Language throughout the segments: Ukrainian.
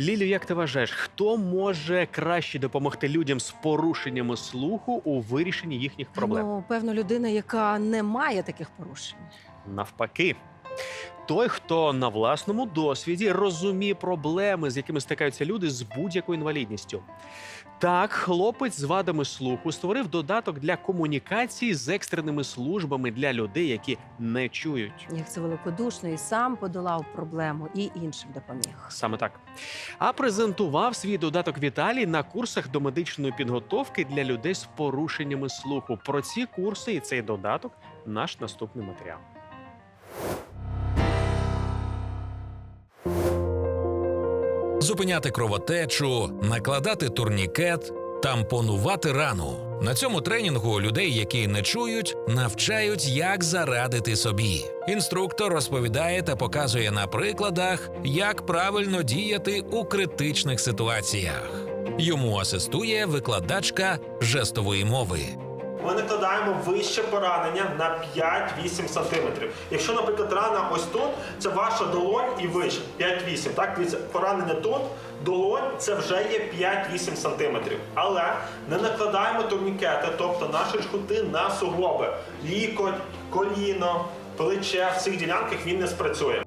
Лілю, як ти вважаєш, хто може краще допомогти людям з порушеннями слуху у вирішенні їхніх проблем? Ну, певно, людина, яка не має таких порушень. Навпаки. Той, хто на власному досвіді розуміє проблеми, з якими стикаються люди з будь-якою інвалідністю. Так, хлопець з вадами слуху створив додаток для комунікації з екстреними службами для людей, які не чують. Як це великодушно і сам подолав проблему, і іншим допоміг. Саме так. А презентував свій додаток Віталій на курсах до медичної підготовки для людей з порушеннями слуху. Про ці курси і цей додаток наш наступний матеріал. Зупиняти кровотечу, накладати турнікет, тампонувати рану. На цьому тренінгу людей, які не чують, навчають, як зарадити собі. Інструктор розповідає та показує на прикладах, як правильно діяти у критичних ситуаціях. Йому асистує викладачка жестової мови. Ми накладаємо вище поранення на 5-8 см. Якщо, наприклад, рана ось тут, це ваша долонь і вище 5-8. Так, дивіться, поранення тут, долонь це вже є 5-8 см. Але не накладаємо турнікети, тобто наші жгути на суглоби. Лікоть, коліно, плече в цих ділянках він не спрацює.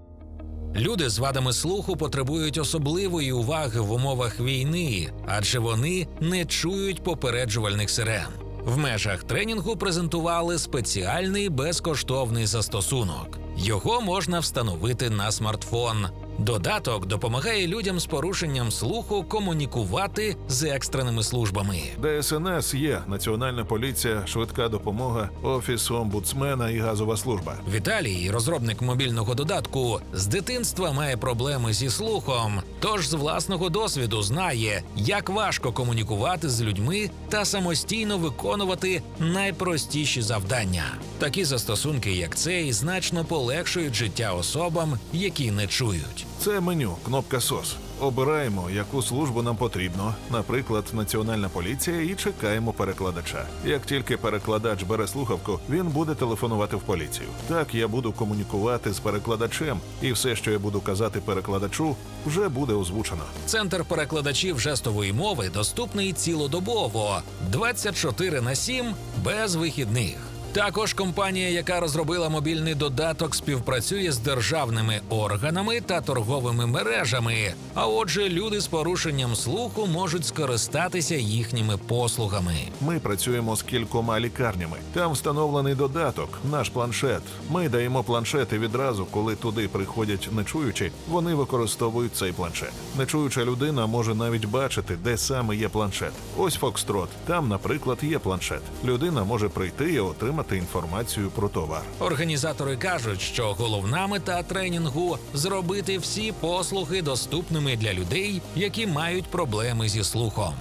Люди з вадами слуху потребують особливої уваги в умовах війни, адже вони не чують попереджувальних сирен. В межах тренінгу презентували спеціальний безкоштовний застосунок. Його можна встановити на смартфон. Додаток допомагає людям з порушенням слуху комунікувати з екстреними службами. ДСНС є Національна поліція, швидка допомога, офіс омбудсмена і газова служба. Віталій, розробник мобільного додатку, з дитинства має проблеми зі слухом, тож з власного досвіду знає, як важко комунікувати з людьми та самостійно виконувати найпростіші завдання. Такі застосунки, як цей, значно полегшують життя особам, які не чують. Це меню, кнопка СОС. Обираємо, яку службу нам потрібно, наприклад, Національна поліція, і чекаємо перекладача. Як тільки перекладач бере слухавку, він буде телефонувати в поліцію. Так я буду комунікувати з перекладачем, і все, що я буду казати перекладачу, вже буде озвучено. Центр перекладачів жестової мови доступний цілодобово 24 на 7 без вихідних. Також компанія, яка розробила мобільний додаток, співпрацює з державними органами та торговими мережами. А отже, люди з порушенням слуху можуть скористатися їхніми послугами. Ми працюємо з кількома лікарнями. Там встановлений додаток, наш планшет. Ми даємо планшети відразу, коли туди приходять нечуючі, вони використовують цей планшет. Нечуюча людина може навіть бачити, де саме є планшет. Ось Фокстрот. Там, наприклад, є планшет. Людина може прийти і отримати інформацію про товар. Організатори кажуть, що головна мета тренінгу зробити всі послуги доступними для людей, які мають проблеми зі слухом.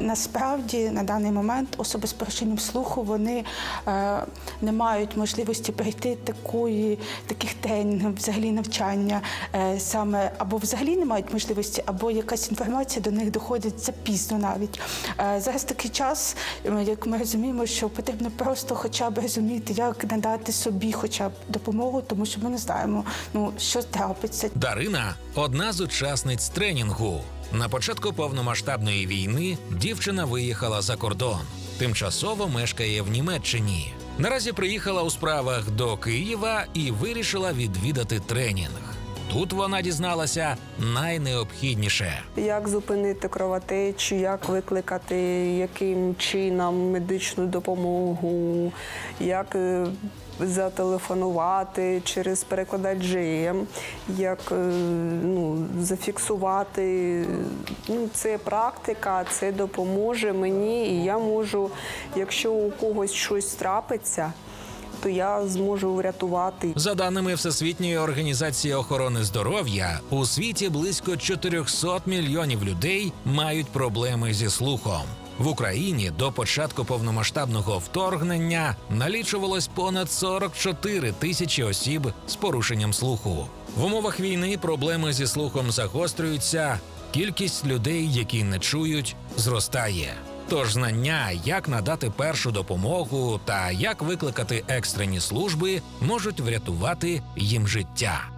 Насправді на даний момент особи з порушенням слуху вони е, не мають можливості пройти такої, таких тренінгів, взагалі навчання е, саме або взагалі не мають можливості, або якась інформація до них доходить запізно навіть. Е, зараз такий час, як ми розуміємо, що потрібно просто хоча б розуміти, як надати собі хоча б допомогу, тому що ми не знаємо, ну що трапиться. Дарина одна з учасниць тренінгу. На початку повномасштабної війни дівчина виїхала за кордон. Тимчасово мешкає в Німеччині. Наразі приїхала у справах до Києва і вирішила відвідати тренінг. Тут вона дізналася найнеобхідніше. Як зупинити кровотечу, як викликати яким чином медичну допомогу, як е, зателефонувати через перекладач GM, як е, ну, зафіксувати. Ну, це практика, це допоможе мені, і я можу, якщо у когось щось трапиться, то я зможу врятувати. За даними Всесвітньої організації охорони здоров'я, у світі близько 400 мільйонів людей мають проблеми зі слухом. В Україні до початку повномасштабного вторгнення налічувалось понад 44 тисячі осіб з порушенням слуху. В умовах війни проблеми зі слухом загострюються. Кількість людей, які не чують, зростає. Тож знання, як надати першу допомогу та як викликати екстрені служби, можуть врятувати їм життя.